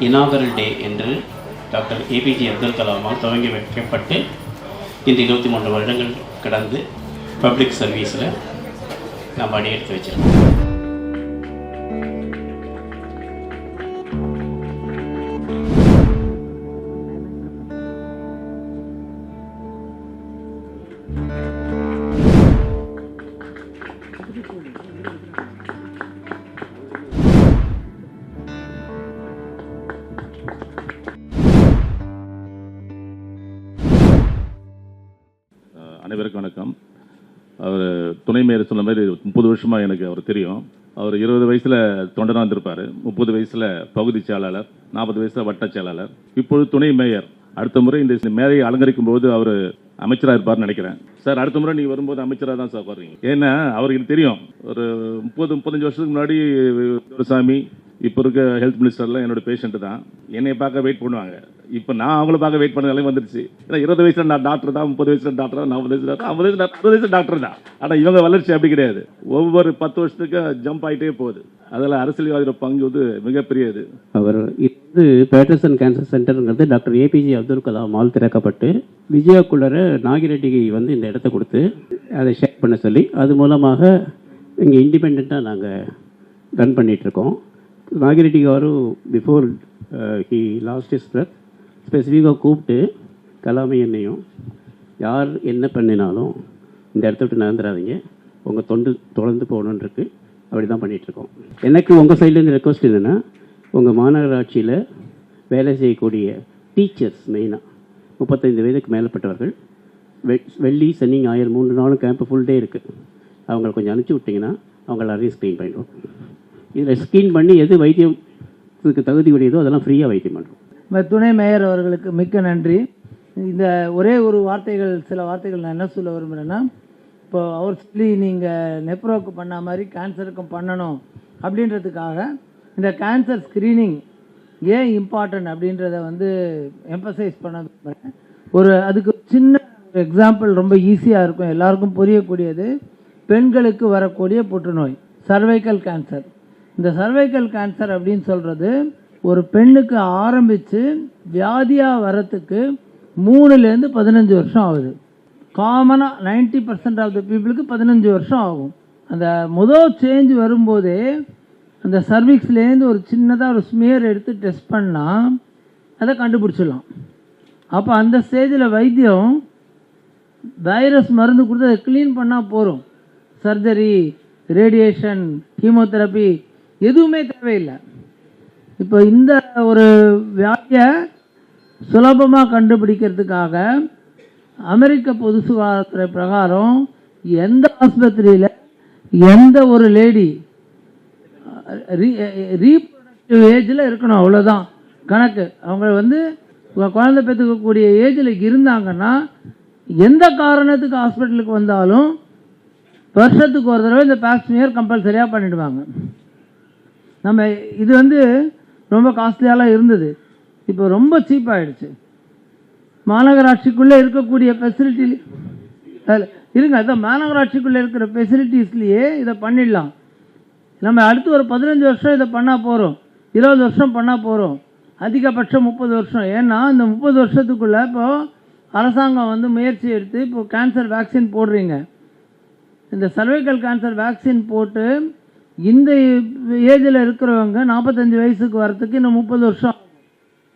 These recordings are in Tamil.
இனாகரல் டே என்று டாக்டர் ஏபிஜே அப்துல் கலாமால் துவங்கி வைக்கப்பட்டு இந்த இருபத்தி மூன்று வருடங்கள் கடந்து பப்ளிக் சர்வீஸில் நம்ம அடியெடுத்து வச்சிருக்கோம். you அனைவருக்கும் வணக்கம். அவர் துணை மேயர் சொன்ன மாதிரி முப்பது வருஷமாக எனக்கு அவர் தெரியும். அவர் இருபது வயசில் தொண்டனாக இருந்திருப்பார். முப்பது வயசில் பகுதி செயலாளர் நாற்பது வயசில் வட்ட செயலாளர். இப்பொழுது துணை மேயர். அடுத்த முறை இந்த மேயரை அலங்கரிக்கும் போது அவர் அமைச்சராக இருப்பார்னு நினைக்கிறேன். சார் அடுத்த முறை நீங்கள் வரும்போது அமைச்சராக தான் சார் வர்றீங்க. ஏன்னா அவருக்கு தெரியும். ஒரு முப்பது முப்பத்தஞ்சு வருஷத்துக்கு முன்னாடி சாமி இப்போ இருக்க ஹெல்த் மினிஸ்டர்லாம் என்னோட பேஷண்ட்டு தான். என்னை பார்க்க வெயிட் பண்ணுவாங்க. இப்போ நான் அவங்கள பார்க்க வெயிட் பண்ண நிலைமை வந்துருச்சு. ஏன்னா இருபது வயசுல நான் டாக்டர் தான் முப்பது வயசுல டாக்டர் தான் நாற்பது வயசுல ஐம்பது வயசுல அறுபது வயசு டாக்டர் தான். ஆனால் இவங்க வளர்ச்சி அப்படி கிடையாது. ஒவ்வொரு பத்து வருஷத்துக்கு ஜம்ப் ஆகிட்டே போகுது. அதில் அரசியல்வாதியோட பங்கு வந்து மிகப்பெரியது. அவர் இது Patterson cancer சென்டருங்கிறது doctor A P J Abdul கலாமால் திறக்கப்பட்டு விஜயகுள்ளர நாகிரெட்டிக்கு வந்து இந்த இடத்த கொடுத்து அதை ஷேர் பண்ண சொல்லி அது மூலமாக இங்கே இண்டிபெண்ட்டாக நாங்கள் ரன் பண்ணிகிட்ருக்கோம் Nagireddy garu before he lost is breath ஸ்பெசிஃபிக்காக கூப்பிட்டு கலாமை என்னையும் யார் என்ன பண்ணினாலும் இந்த இடத்த விட்டு நகர்ந்துடாதீங்க உங்கள் தொண்டு தொடர்ந்து போகணுன்றிருக்கு அப்படி தான் பண்ணிகிட்ருக்கோம் எனக்கு உங்கள் சைட்லேருந்து ரெக்வஸ்ட் என்னென்னா உங்கள் மாநகராட்சியில் வேலை செய்யக்கூடிய டீச்சர்ஸ் மெயினாக முப்பத்தைந்து வயதுக்கு மேலப்பட்டவர்கள் வெ வெள்ளி சனி ஞாயிறு மூன்று நாளும் கேம்ப் ஃபுல் டே இருக்குது அவங்களை கொஞ்சம் அனுப்பிச்சி விட்டிங்கன்னா அவங்க எல்லாரையும் ஸ்க்ரீன் பண்ணிடுவோம். இதில் ஸ்க்ரீன் பண்ணி எது வைத்தியத்துக்கு தகுதி உடையதோ அதெல்லாம் ஃப்ரீயாக வைத்தியம் பண்ணுறோம் துணை மேயர் அவர்களுக்கு மிக்க நன்றி. இந்த ஒரே ஒரு வார்த்தைகள் சில வார்த்தைகள் நான் என்ன சொல்ல விரும்புகிறேன்னா இப்போ அவர் சொல்லி நீங்கள் நெப்ரோக்கு பண்ண மாதிரி கேன்சருக்கும் பண்ணணும். அப்படின்றதுக்காக இந்த கேன்சர் ஸ்க்ரீனிங் ஏன் இம்பார்ட்டன்ட் அப்படின்றத வந்து எம்பசைஸ் பண்ண ஒரு அதுக்கு சின்ன எக்ஸாம்பிள் ரொம்ப ஈஸியாக இருக்கும். எல்லாருக்கும் புரியக்கூடியது பெண்களுக்கு வரக்கூடிய புற்றுநோய் சர்வைக்கல் கேன்சர் இந்த சர்வைக்கல் கேன்சர் அப்படின்னு சொல்கிறது ஒரு பெண்ணுக்கு ஆரம்பித்து வியாதியாக வரத்துக்கு மூணுலேருந்து பதினஞ்சு வருஷம் ஆகுது. காமனாக நைன்டி பர்சன்ட் ஆஃப் த பீப்புளுக்கு பதினஞ்சு வருஷம் ஆகும். அந்த முதல் சேஞ்ச் வரும்போதே அந்த சர்விக்ஸ்லேருந்து ஒரு சின்னதாக ஒரு ஸ்மியர் எடுத்து டெஸ்ட் பண்ணால் அதை கண்டுபிடிச்சிடலாம். அப்போ அந்த ஸ்டேஜில் வைத்தியம் வைரஸ் மருந்து கொடுத்து அதை க்ளீன் பண்ணால் போதும் சர்ஜரி ரேடியேஷன் கீமோதெரப்பி எதுவுமே தேவையில்லை. இப்போ இந்த ஒரு வியாதியை சுலபமாக கண்டுபிடிக்கிறதுக்காக அமெரிக்க பொது சுகாதாரத்துறை பிரகாரம் எந்த ஆஸ்பத்திரியில் எந்த ஒரு லேடி ரீப்ரொடக்டிவ் ஏஜில் இருக்கணும் அவ்வளோதான் கணக்கு. அவங்க வந்து குழந்தை பெற்றுக்கக்கூடிய ஏஜில் இருந்தாங்கன்னா எந்த காரணத்துக்கு ஹாஸ்பிட்டலுக்கு வந்தாலும் வருஷத்துக்கு ஒரு தடவை இந்த பேக்ஸ்மியர் கம்பல்சரியாக பண்ணிவிடுவாங்க நம்ம இது வந்து ரொம்ப காஸ்ட்லியாலாம் இருந்தது. இப்போ ரொம்ப சீப் மாநகராட்சிக்குள்ளே இருக்கக்கூடிய ஃபெசிலிட்டி இருங்க அதான் மாநகராட்சிக்குள்ளே இருக்கிற ஃபெசிலிட்டிஸ்லேயே இதை பண்ணிடலாம். நம்ம அடுத்து ஒரு பதினஞ்சு வருஷம் இதை பண்ணால் போகிறோம் இருபது வருஷம் பண்ணால் போகிறோம் அதிகபட்சம் முப்பது வருஷம். ஏன்னா இந்த முப்பது வருஷத்துக்குள்ளே இப்போது அரசாங்கம் வந்து முயற்சி எடுத்து இப்போ கேன்சர் வேக்சின் போடுறீங்க. இந்த சர்வைக்கல் கேன்சர் வேக்சின் போட்டு இந்த ஏஜில் இருக்கிறவங்க நாற்பத்தஞ்சு வயசுக்கு வரத்துக்கு இன்னும் முப்பது வருஷம்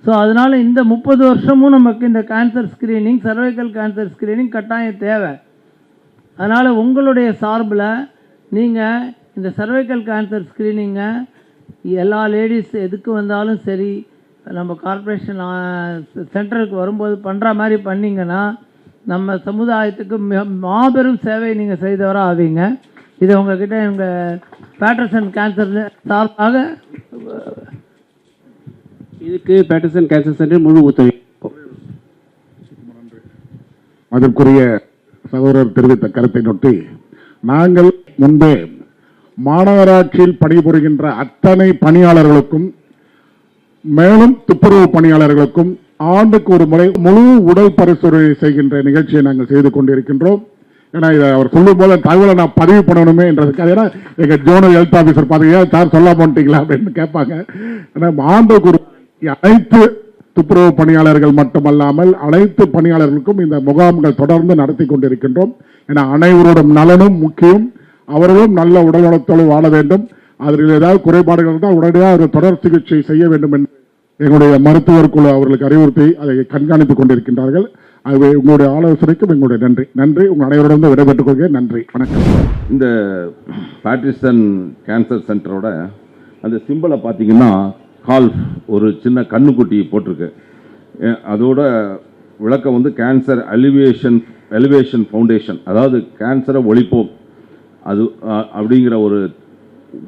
ஸோ அதனால் இந்த முப்பது வருஷமும் நமக்கு இந்த cancer screening cervical cancer screening கட்டாயம் தேவை. அதனால் உங்களுடைய சார்பில் நீங்கள் இந்த சர்வைக்கல் கேன்சர் ஸ்க்ரீனிங்கை எல்லா லேடிஸ் எதுக்கு வந்தாலும் சரி நம்ம கார்ப்பரேஷன் சென்டருக்கு வரும்போது பண்ணுற மாதிரி பண்ணிங்கன்னா நம்ம சமுதாயத்துக்கு மிக மாபெரும் சேவை நீங்கள் செய்தவராக ஆவீங்க. இதை உங்ககிட்ட எங்கள் பேட்டர்சன் கேன்சர் சார்பாக இதுக்கு பேட்டர்சன் கேன்சர் சென்டர் முழு ஒத்துழைப்பு. அதற்குரிய சகோதரர் தெரிவித்த கருத்தை நொட்டி நாங்கள் முன்பே மாநகராட்சியில் பணிபுரிகின்ற அத்தனை பணியாளர்களுக்கும் மேலும் துப்புரவு பணியாளர்களுக்கும் ஆண்டுக்கு ஒரு முறை முழு உடல் பரிசோதனை செய்கின்ற நிகழ்ச்சியை நாங்கள் செய்து கொண்டிருக்கின்றோம். ஏன்னா இதை அவர் சொல்லும் போது தகவலை நான் பதிவு பண்ணணுமே என்றதுக்காக ஏன்னா எங்க ஜோனல் ஹெல்த் ஆஃபீஸர் பார்த்தீங்கன்னா சார் சொல்ல மாட்டீங்களா அப்படின்னு கேட்பாங்க. ஏன்னா ஆண்டுக்கு ஒரு அனைத்து துப்புரவு பணியாளர்கள் மட்டுமல்லாமல் அனைத்து பணியாளர்களுக்கும் இந்த முகாம்கள் தொடர்ந்து நடத்தி கொண்டிருக்கின்றோம். என அனைவரோடும் நலனும் முக்கியம். அவர்களும் நல்ல உடல்நலத்தோடு வாழ வேண்டும். அதில் ஏதாவது குறைபாடுகள் இருந்தால் உடனடியாக ஒரு தொடர் சிகிச்சை செய்ய வேண்டும் என்று எங்களுடைய மருத்துவர் குழு அவர்களுக்கு அறிவுறுத்தி அதை கண்காணித்துக் கொண்டிருக்கின்றார்கள். ஆகவே உங்களுடைய ஆலோசனைக்கும் எங்களுடைய நன்றி. நன்றி. உங்கள் அனைவரிடம் விடைபெற்றுக் கொள்கிறேன். நன்றி. வணக்கம். இந்த பேட்ரிசன் கேன்சர் சென்டரோட அந்த சிம்பிளை பார்த்தீங்கன்னா கால்ஃப் ஒரு சின்ன கண்ணுக்குட்டி போட்டிருக்கு. அதோட விளக்கம் வந்து கேன்சர் அலிவேஷன் எலிவேஷன் ஃபவுண்டேஷன் அதாவது கேன்சரை ஒழிப்போம். அது அப்படிங்கிற ஒரு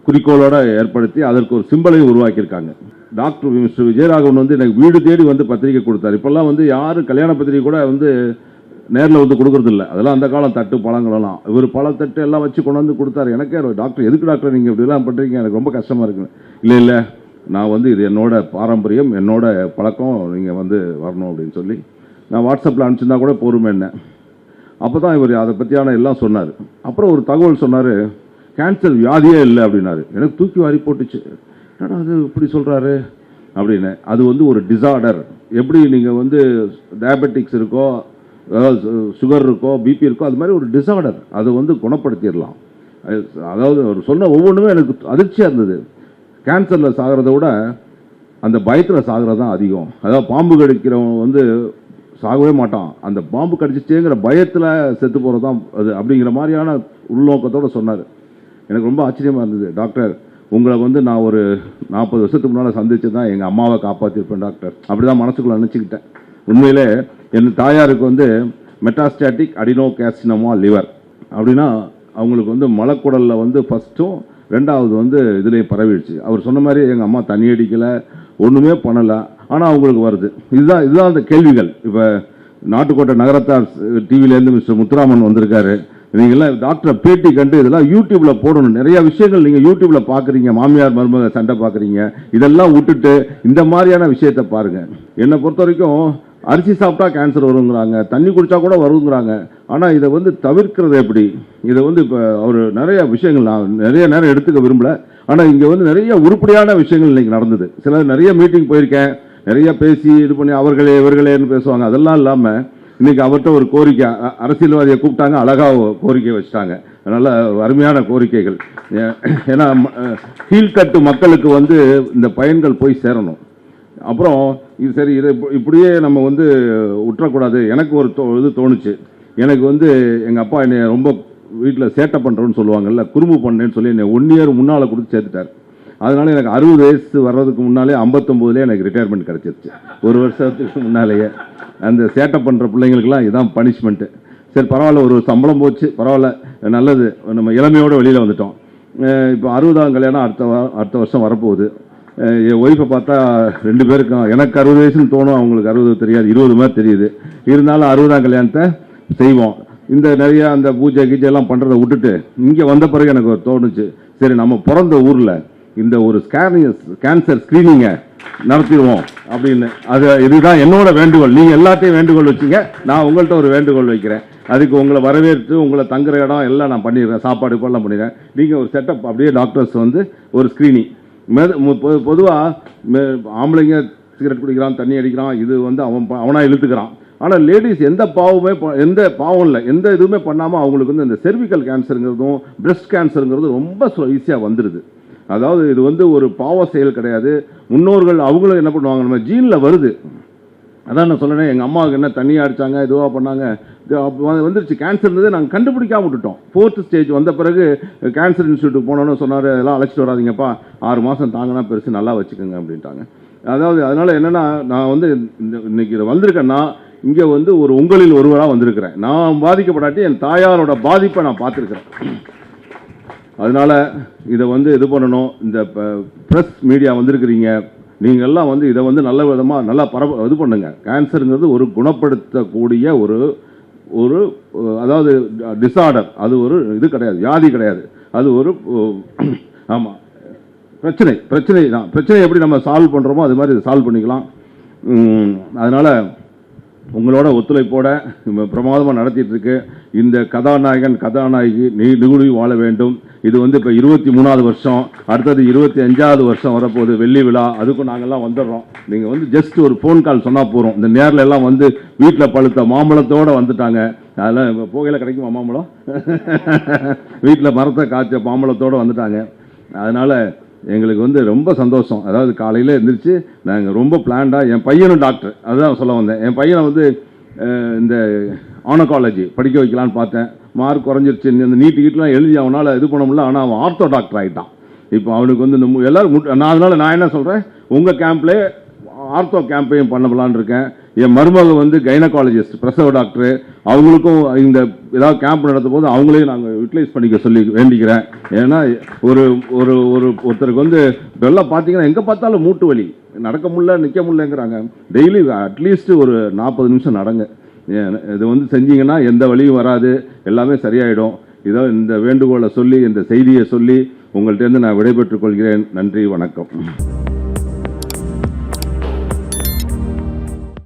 குறிக்கோளோட ஏற்படுத்தி அதற்கு ஒரு சிம்பலையும் உருவாக்கியிருக்காங்க. டாக்டர் மிஸ்டர் விஜயராகவன் வந்து எனக்கு வீடு தேடி வந்து பத்திரிக்கை கொடுத்தாரு. இப்போல்லாம் வந்து யாரும் கல்யாண பத்திரிக்கை கூட வந்து நேரில் வந்து கொடுக்குறதில்ல. அதெல்லாம் அந்த காலம் தட்டு பழங்களெல்லாம். இவர் பழ தட்டு எல்லாம் வச்சு கொண்டு வந்து கொடுத்தாரு. எனக்கே டாக்டர் எதுக்கு டாக்டர் நீங்கள் இப்படிலாம் பண்ணுறீங்க எனக்கு ரொம்ப கஷ்டமாக இருக்குது இல்லை இல்லை. நான் வந்து இது என்னோட பாரம்பரியம் என்னோட பழக்கம் நீங்கள் வந்து வரணும் அப்படின்னு சொல்லி. நான் வாட்ஸ்அப்பில் அனுப்பிச்சிருந்தா கூட போருமே என்ன. அப்போ தான் இவர் அதை பற்றியான எல்லாம் சொன்னார். அப்புறம் ஒரு தகவல் சொன்னார் கேன்சர் வியாதியே இல்லை அப்படின்னாரு. எனக்கு தூக்கி வாரி போட்டுச்சு. என்னடா அது இப்படி சொல்கிறாரு அப்படின்னு. அது வந்து ஒரு டிசார்டர் எப்படி நீங்கள் வந்து டயபெட்டிக்ஸ் இருக்கோ அதாவது சுகர் இருக்கோ பிபி இருக்கோ அது மாதிரி ஒரு டிசார்டர் அதை வந்து குணப்படுத்திடலாம். அது- அதாவது அவர் சொன்ன ஒவ்வொன்றுமே எனக்கு அதிர்ச்சியாக இருந்தது. கேன்சரில் சாகிறத விட அந்த பயத்தில் சாகிறது தான் அதிகம். அதாவது பாம்பு கடிக்கிறவன் வந்து சாகவே மாட்டான். அந்த பாம்பு கடிச்சிச்சேங்கிற பயத்தில் செத்து போகிறது தான் அது அப்படிங்கிற மாதிரியான உள்நோக்கத்தோடு சொன்னார். எனக்கு ரொம்ப ஆச்சரியமாக இருந்தது. டாக்டர் உங்களை வந்து நான் ஒரு நாற்பது வருஷத்துக்கு முன்னால் சந்திச்சு தான் எங்கள் அம்மாவை காப்பாற்றிருப்பேன் டாக்டர். அப்படி தான் மனசுக்குள்ளே நினச்சிக்கிட்டேன். உண்மையிலே என் தாயாருக்கு வந்து மெட்டாஸ்டாட்டிக் அடினோ கேசினமா லிவர் அப்படின்னா அவங்களுக்கு வந்து மலக்குடலில் வந்து ஃபஸ்ட்டும் ரெண்டாவது வந்து இதுலேயே பரவிடுச்சு. அவர் சொன்ன மாதிரி எங்கள் அம்மா தண்ணி அடிக்கலை ஒன்றுமே பண்ணலை. ஆனால் அவங்களுக்கு வருது. இதுதான் இதுதான் அந்த கேள்விகள். இப்போ நாட்டுக்கோட்டை நகரத்தார் டிவிலேருந்து மிஸ்டர் முத்துராமன் வந்திருக்காரு. நீங்கள்லாம் டாக்டரை பேட்டி கண்டு இதெல்லாம் யூடியூப்பில் போடணும். நிறைய விஷயங்கள் நீங்கள் யூடியூப்பில் பார்க்குறீங்க மாமியார் மருமக சண்டை பார்க்குறீங்க இதெல்லாம் விட்டுட்டு இந்த மாதிரியான விஷயத்தை பாருங்கள் என்னை பொறுத்த வரைக்கும் அரிசி சாப்பிட்டா கேன்சர் வருங்கிறாங்க தண்ணி குடிச்சா கூட வருங்கிறாங்க. ஆனால் இதை வந்து தவிர்க்கிறது எப்படி? இதை வந்து இப்போ அவர் நிறைய விஷயங்கள் நான் நிறைய நேரம் எடுத்துக்க விரும்பல. ஆனால் இங்கே வந்து நிறைய உருப்படியான விஷயங்கள் இன்னைக்கு நடந்தது. சில நிறைய மீட்டிங் போயிருக்கேன். நிறைய பேசி இது பண்ணி அவர்களே இவர்களேன்னு பேசுவாங்க. அதெல்லாம் இல்லாமல் இன்னைக்கு அவர்கிட்ட ஒரு கோரிக்கை. அரசியல்வாதியை கூப்பிட்டாங்க அழகா கோரிக்கை வச்சுட்டாங்க. நல்ல அருமையான கோரிக்கைகள். ஏ- ஏன்னா கீழ்கட்டு மக்களுக்கு வந்து இந்த பயன்கள் போய் சேரணும். அப்புறம் இது சரி இதை இப்படியே நம்ம வந்து விட்டுறக்கூடாது எனக்கு ஒரு தோ இது தோணுச்சு. எனக்கு வந்து எங்கள் அப்பா என்னை ரொம்ப வீட்டில் சேட்டை பண்ணுறோன்னு சொல்லுவாங்கல்ல குறும்பு பண்ணேன்னு சொல்லி என்னை ஒன் இயர் முன்னால் கொடுத்து சேர்த்துட்டார். அதனால எனக்கு அறுபது வயசு வர்றதுக்கு முன்னாலே ஐம்பத்தொம்போதுலேயே எனக்கு ரிட்டையர்மெண்ட் கிடச்சிருச்சு. ஒரு வருஷத்துக்கு முன்னாலேயே. அந்த சேட்டை பண்ணுற பிள்ளைங்களுக்கெல்லாம் இதான் பனிஷ்மெண்ட்டு சரி பரவாயில்ல ஒரு சம்பளம் போச்சு பரவாயில்ல நல்லது. நம்ம இளமையோடு வெளியில் வந்துட்டோம். இப்போ அறுபதாம் கல்யாணம் அடுத்த அடுத்த வருஷம் வரப்போகுது. என் ஒய்ஃபை பார்த்தா ரெண்டு பேருக்கும் எனக்கு அறுபது வயசுன்னு தோணும் அவங்களுக்கு அறுபது தெரியாது இருபது மாதிரி தெரியுது. இருந்தாலும் அறுபதாம் கல்யாணத்தை செய்வோம். இந்த நிறைய அந்த பூஜை கீஜை எல்லாம் பண்ணுறதை விட்டுட்டு இங்கே வந்த பிறகு எனக்கு ஒரு தோணுச்சு. சரி நம்ம பிறந்த ஊரில் இந்த ஒரு ஸ்கேனிங் கேன்சர் ஸ்க்ரீனிங்கை நடத்திடுவோம் அப்படின்னு. அது இதுதான் என்னோட வேண்டுகோள். நீங்கள் எல்லாத்தையும் வேண்டுகோள் வச்சீங்க. நான் உங்கள்கிட்ட ஒரு வேண்டுகோள் வைக்கிறேன். அதுக்கு உங்களை வரவேற்று உங்களை தங்குற இடம் எல்லாம் நான் பண்ணிடுறேன். சாப்பாடு இப்பெல்லாம் பண்ணிடுறேன். நீங்கள் ஒரு செட்டப் அப்படியே டாக்டர்ஸ் வந்து ஒரு ஸ்க்ரீனிங் பொதுவாக ஆம்பளைங்க சிகரெட் குடிக்கிறான் தண்ணி அடிக்கிறான் இது வந்து அவன் ப- இழுத்துக்கிறான். ஆனால் லேடிஸ் எந்த பாவமே ப- எந்த பாவம் இல்லை. எந்த இதுவுமே பண்ணாமல் அவங்களுக்கு வந்து இந்த செர்விக்கல் கேன்சருங்கிறதும் பிரஸ்ட் கேன்சருங்கிறது ரொம்ப ஈஸியாக வந்துடுது அதாவது இது வந்து ஒரு பாவ செயல் கிடையாது. முன்னோர்கள் அவங்களும் என்ன பண்ணுவாங்க நம்ம ஜீனில் வருது. அதான் நான் சொல்லேன் எங்கள் அம்மாவுக்கு என்ன தண்ணியாக அடிச்சாங்க இதுவாக பண்ணாங்க வந்துருச்சு. கேன்சர் இருந்தது நாங்கள் கண்டுபிடிக்காம விட்டுட்டோம். ஃபோர்த்து ஸ்டேஜ் வந்த பிறகு கேன்சர் இன்ஸ்டியூட்டுக்கு போனோன்னு சொன்னார் அதெல்லாம் அழைச்சிட்டு வராதீங்கப்பா. ஆறு மாதம் தாங்கினா பெருசு நல்லா வச்சுக்கோங்க அப்படின்ட்டாங்க. அதாவது அதனால என்னன்னா நான் வந்து இன்னைக்கு இதை வந்திருக்கேன்னா இங்கே வந்து ஒரு உங்களில் ஒருவராக வந்திருக்கிறேன். நான் பாதிக்கப்படாட்டி என் தாயாரோட பாதிப்பை நான் பார்த்துருக்குறேன். அதனால இதை வந்து இது பண்ணணும். இந்த ப்ரெஸ் மீடியா வந்திருக்கிறீங்க. நீங்கள்லாம் வந்து இதை வந்து நல்ல விதமாக நல்லா பரவ இது பண்ணுங்க. கேன்சருங்கிறது ஒரு குணப்படுத்தக்கூடிய ஒரு ஒரு அதாவது டிஸார்டர் அது ஒரு இது கிடையாது வியாதி கிடையாது. அது ஒரு ஆமாம் பிரச்சனை பிரச்சனை தான். பிரச்சனை எப்படி நம்ம சால்வ் பண்ணுறோமோ அது மாதிரி சால்வ் பண்ணிக்கலாம். அதனால் உங்களோட ஒத்துழைப்போட பிரமாதமாக நடத்திட்டு இருக்கு. இந்த கதாநாயகன் கதாநாயகி நீ நிகுடி வாழ வேண்டும். இது வந்து இப்போ இருபத்தி மூணாவது வருஷம். அடுத்தது இருபத்தி அஞ்சாவது வருஷம் வரப்போகுது வெள்ளி விழா. அதுக்கும் நாங்கள்லாம் வந்துடுறோம். நீங்கள் வந்து ஜஸ்ட் ஒரு ஃபோன் கால் சொன்னால் போகிறோம் இந்த நேரில் எல்லாம் வந்து வீட்டில் பழுத்த மாம்பழத்தோடு வந்துட்டாங்க. அதெல்லாம் இப்போ போகையில் கிடைக்குமா மாம்பழம்? வீட்டில் மரத்தை காய்ச்ச மாம்பழத்தோடு வந்துட்டாங்க. அதனால் எங்களுக்கு வந்து ரொம்ப சந்தோஷம். அதாவது காலையில் எழுந்திரிச்சு நாங்கள் ரொம்ப பிளான்டாக என் பையனும் டாக்டர் அதுதான் சொல்ல வந்தேன். என் பையனை வந்து இந்த ஆனகாலஜி படிக்க வைக்கலான்னு பார்த்தேன். மார்க் குறைஞ்சிருச்சு. இந்த நீட்டு கீட்டெலாம் எழுதி அவனால் இது பண்ண முடியல. ஆனால் அவன் ஆர்த்தோ டாக்டர் ஆகிட்டான் இப்போ அவனுக்கு வந்து இந்த மு- எல்லாரும் நான் அதனால் நான் என்ன சொல்கிறேன் உங்கள் கேம்ப்லேயே ஆர்த்தோ கேம்பையும் பண்ணலான்னு இருக்கேன். என் மருமக வந்து கைனகாலஜிஸ்ட் பிரசவ டாக்டர். அவங்களுக்கும் இந்த ஏதாவது கேம்ப் நடத்தும் போது அவங்களையும் நாங்கள் யூட்டிலைஸ் பண்ணிக்க சொல்லி வேண்டிக்கிறேன். ஏன்னா ஒரு ஒரு ஒரு ஒருத்தருக்கு வந்து இப்பெல்லாம் பார்த்தீங்கன்னா எங்கே பார்த்தாலும் மூட்டு வலி. நடக்க முடியல நிற்க முடியலங்கிறாங்க. டெய்லி அட்லீஸ்ட் ஒரு நாற்பது நிமிஷம் நடங்க. இதை இது வந்து செஞ்சீங்கன்னா எந்த வலியும் வராது. எல்லாமே சரியாயிடும். இதோ இந்த வேண்டுகோளை சொல்லி இந்த செய்தியை சொல்லி உங்கள்கிட்டேருந்து நான் விடைபெற்றுக் கொள்கிறேன். நன்றி வணக்கம்.